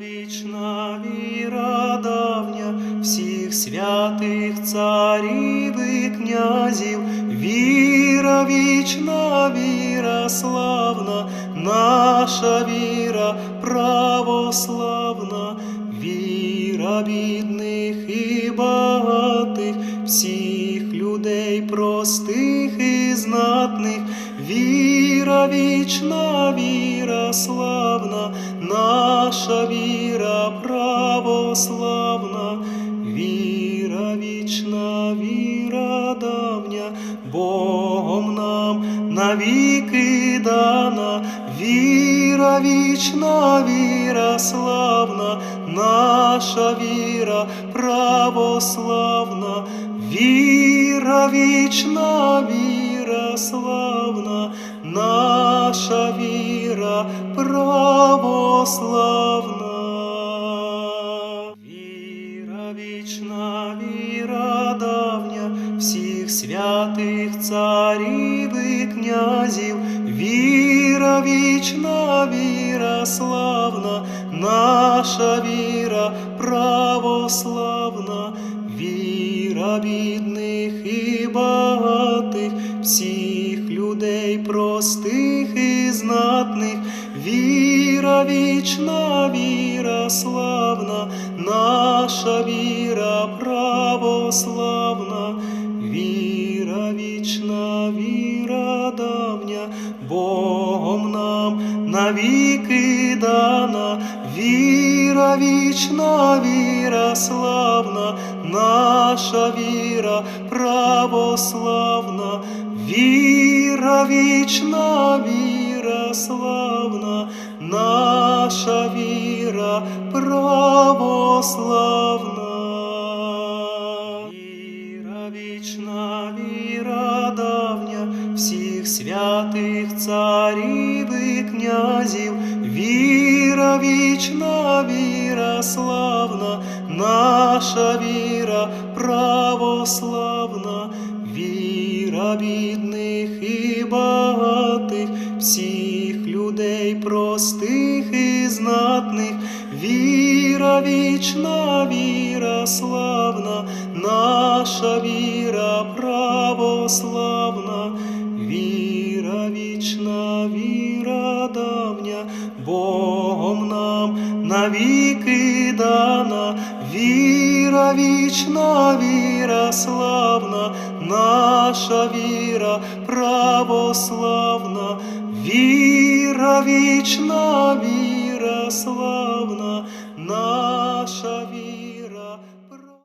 вічна віра давня, всіх святих царів і князів, віра вічна, віра славна, наша віра православна, віра бідних і багатих, всіх людей простих і знатних, віра вічна, віра славна, наша віра православна, віра вічна, віра давня, Богом нам навіки дана, віра вічна, віра славна, наша віра православна, віра вічна, віра славна, наша віра православна. Віра вічна, віра давня, всіх святих царів і князів, віра вічна, віра славна, наша віра православна, віра бідних і багатих, всіх людей простих і знатних, віра вічна, віра славна, наша віра православна, віра вічна, віра давня, Богом нам навіки дана, віра вічна, віра славна, наша віра православна, віра вічна, віра славна, наша віра православна. Віра вічна, віра давня, всіх святих царів і князів, віра вічна, віра славна, наша віра православна, віра бідних і багатих, всіх людей простих і знатних, віра вічна, віра славна, наша віра православна, віра вічна, віра давня, Богом нам навіки дана, віра вічна, віра славна, наша віра православна, віра вічна, віра славна, наша